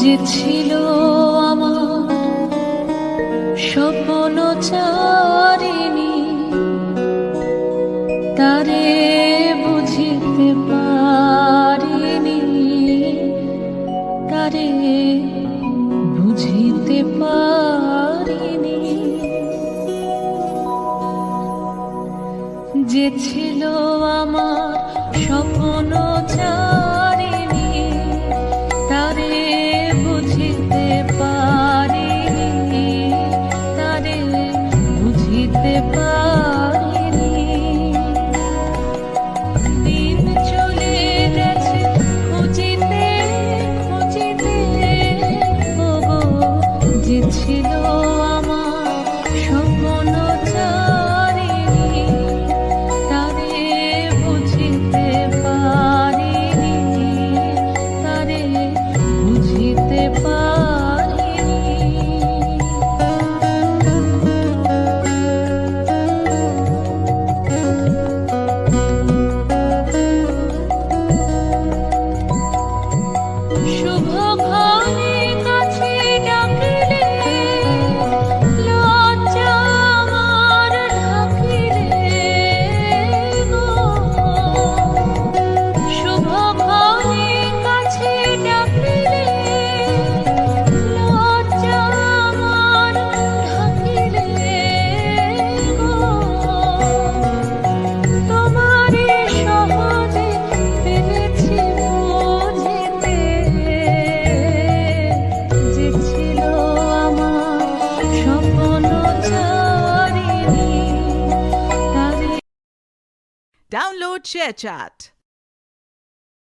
যে ছিল আমার স্বপ্ন চারিণী, তারে বুঝিতে পারিনি, তারে বুঝিতে পারিনি। যে ছিল আমার স্বপ্ন Download ShareChat.